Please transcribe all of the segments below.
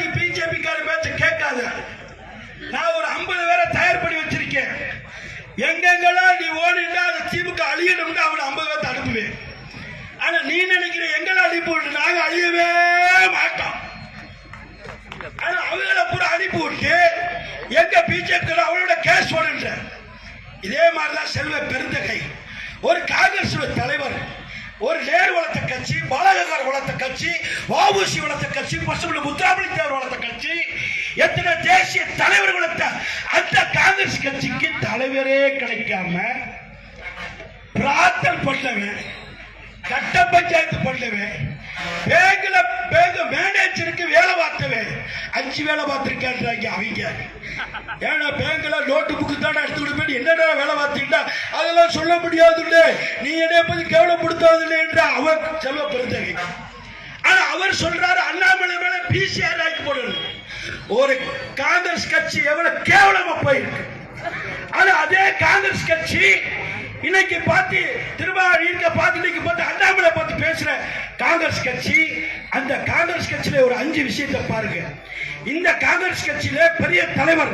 நீ பிஜேபி கார பேச்சு கேட்காத. நான் ஒரு ஐம்பது பேரை தயார் பண்ணி வச்சிருக்கேன். எங்கெங்கெல்லாம் நீ ஓடினா அந்த திமுக அழியணும்னு அவனை ஐம்பது பேர்த்த அனுப்புவேன். ஆனா நீ நினைக்கிற எங்களை அனுப்பி விட்டு நாங்க அழியவே மாட்டோம். ஆனா அவங்கள பூரா அழிப்பு விட்டு எங்க பிஜேபி அவளோட கேஸ் ஓடுன்ற இதே மாதிரிதான் செல்வ பெருந்தகை. ஒரு காங்கிரஸ் தலைவர் ஒரு நேரு வளர்த்த கட்சி பாலகங்கார் வளர்த்த கட்சி வாபுசி வளர்த்த கட்சி பசுமணி முத்துராமலிங்க தேவர் வளர்த்த கட்சி எத்தனை தேசிய தலைவர் வளர்த்த அந்த காங்கிரஸ் கட்சிக்கு தலைவரே கிடைக்காம பிரார்த்தல் பண்ணவன் கட்ட பஞ்சாயத்து பண்ணவன் பேங்க்ல பேங்க் அஞ்சு வேலை பார்த்திருக்காங்க அவங்க. ஏன்னா பேங்க்ல நோட்டு புக்கு தானே எடுத்துக்கிட்டு போய் என்னடா வேலை பார்த்துட்டா அதெல்லாம் சொல்ல முடியாது நீ என்னை பத்தி கேவலப்படுத்தாது என்று அவர் செல்வ பெருந்தகை ஆனா அவர் சொல்றாரு அண்ணாமலை மேல பிசிஆர் ஆக்கி போடணும். ஒரு காங்கிரஸ் கட்சி எவ்வளவு கேவலமா போயிருக்கு. ஆனா அதே காங்கிரஸ் கட்சி இன்னைக்கு பார்த்து திரும்ப இருக்க பார்த்து இன்னைக்கு பார்த்து அண்ணாமலை பார்த்து பேசுற காங்கிரஸ் கட்சி அந்த காங்கிரஸ் கட்சியில ஒரு அஞ்சு விஷயத்தை பாருங்க. இந்த காங்கிரஸ் கட்சியில பெரிய தலைவர்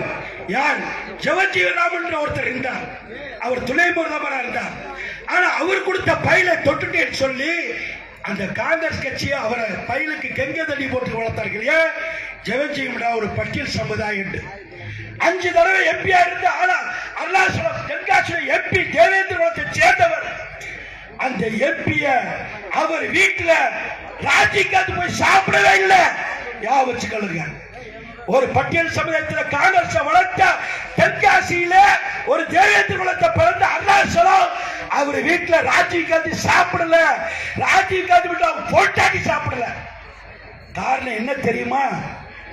யார்? ஜெகஜீவராமன் ஒருத்தர் இருந்தார். அவர் துணை முதல்வராக இருந்தார். ஆனா அவர் கொடுத்த பையில தொட்டுட்டேன்னு சொல்லி அந்த காங்கிரஸ் கட்சியை அவரை பையலுக்கு கெங்க தடி போட்டு வளர்த்தார்கள் ஏன் ஜெகஜீவனா ஒரு பட்டியல் சமுதாயம் அஞ்சு தடவை எம்பியா இருந்த ஆனா அருணாச்சலம் தென்காசியில எம்பி தேவேந்திர குலத்தை சேர்ந்தவர். அந்த எம்பிய அவர் வீட்டுல ராஜிக்காந்து போய் சாப்பிடவே இல்லை. யா வச்சுக்கொள்ளுங்க. ஒரு பட்டியல் சமுதாயத்தில் காங்கிரஸ் வளர்த்த தென்காசியில ஒரு தேவேந்திர குலத்தை பிறந்த அருணாச்சலம் அவர் வீட்டில் ராஜீவ் காந்தி சாப்பிடல. ராஜீவ் காந்தி வீட்டில் அவங்க போட்டாக்கி சாப்பிடல. காரணம் என்ன தெரியுமா?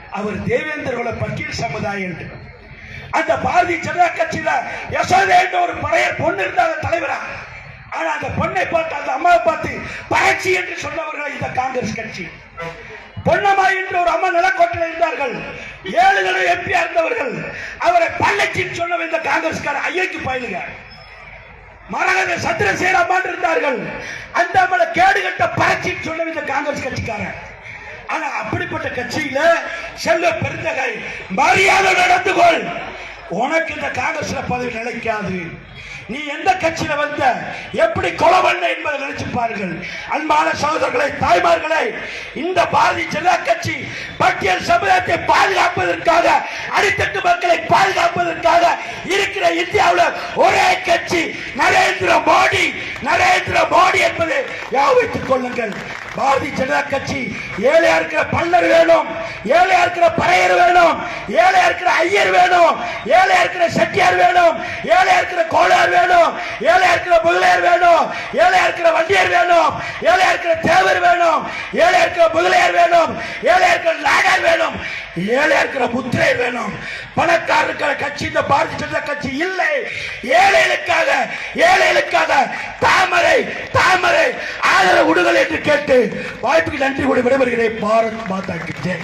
அவர் தேவேந்திர குல பட்டியல் சமுதாயம் அந்த பாரதிய ஜனதா கட்சியில யசோதேன்ற ஒரு பழைய பொண்ணு இருந்தாங்க தலைவரா. ஆனா அந்த பொண்ணை பார்த்து அந்த அம்மாவை பார்த்து பரட்சி என்று சொன்னவர்கள் இந்த காங்கிரஸ் கட்சி? பொன்னம்மா என்று ஒரு அம்மா நிலக்கோட்டில் இருந்தார்கள். ஏழு தடவை எம்பி இருந்தவர்கள். அவரை பள்ளச்சின்னு சொன்ன இந்த காங்கிரஸ்கார ஐயக்கு பயிலுங்க. மரகத சந்திரசேகரமான் இருந்தார்கள். அந்த அம்மளை கேடு கட்ட பரட்சின்னு சொன்ன இந்த காங்கிரஸ் கட்சிக்காரன். ஆனா அப்படிப்பட்ட கட்சியில செல்வ பெருந்தகை மரியாதை நடந்து கொள். உனக்கு இந்த காங்கிரஸ்ல பதவி நிலைக்காது. நீ எந்த கட்சியில வந்த எப்படி கொலை பண்ண என்பதை நினைச்சு பாருங்கள். அன்பான சகோதரர்களை தாய்மார்களை இந்த பாரதிய ஜனதா கட்சி பட்டியல் சமுதாயத்தை பாதுகாப்பதற்காக அடித்தட்டு மக்களை பாதுகாப்பதற்காக இருக்கிற இந்தியாவில் ஒரே கட்சி நரேந்திர மோடி நரேந்திர மோடி என்பதை யாவைத்துக் கொள்ளுங்கள். பாரதிய ஜனதா கட்சி ஏழையா இருக்கிற பல்லர் வேணும் ஏழையா இருக்கிற பறையர் வேணும். ஏழை இருக்கிற ஐயர் வேணும். ஏழை இருக்கிற செட்டியார் வேணும். ஏழை இருக்கிற கோளார் வேணும். ஏழை இருக்கிற முதலியார் வேணும். ஏழை இருக்கிற வண்டியர் வேணும். ஏழை இருக்கிற தேவர் வேணும். ஏழை இருக்கிற முதலியார் வேணும். ஏழை இருக்கிற நாடார் வேணும். ஏழை இருக்கிற முத்திரையர் வேணும். பணக்காரர் இருக்கிற கட்சி இந்த பாரதிய ஜனதா கட்சி இல்லை. ஏழைகளுக்காக ஏழைகளுக்காக தாமரை தாமரை ஆதரவு விடுதல் என்று கேட்டு வாய்ப்புக்கு நன்றி கூட விடைபெறுகிறேன். பாரத் மாதா கிட்டே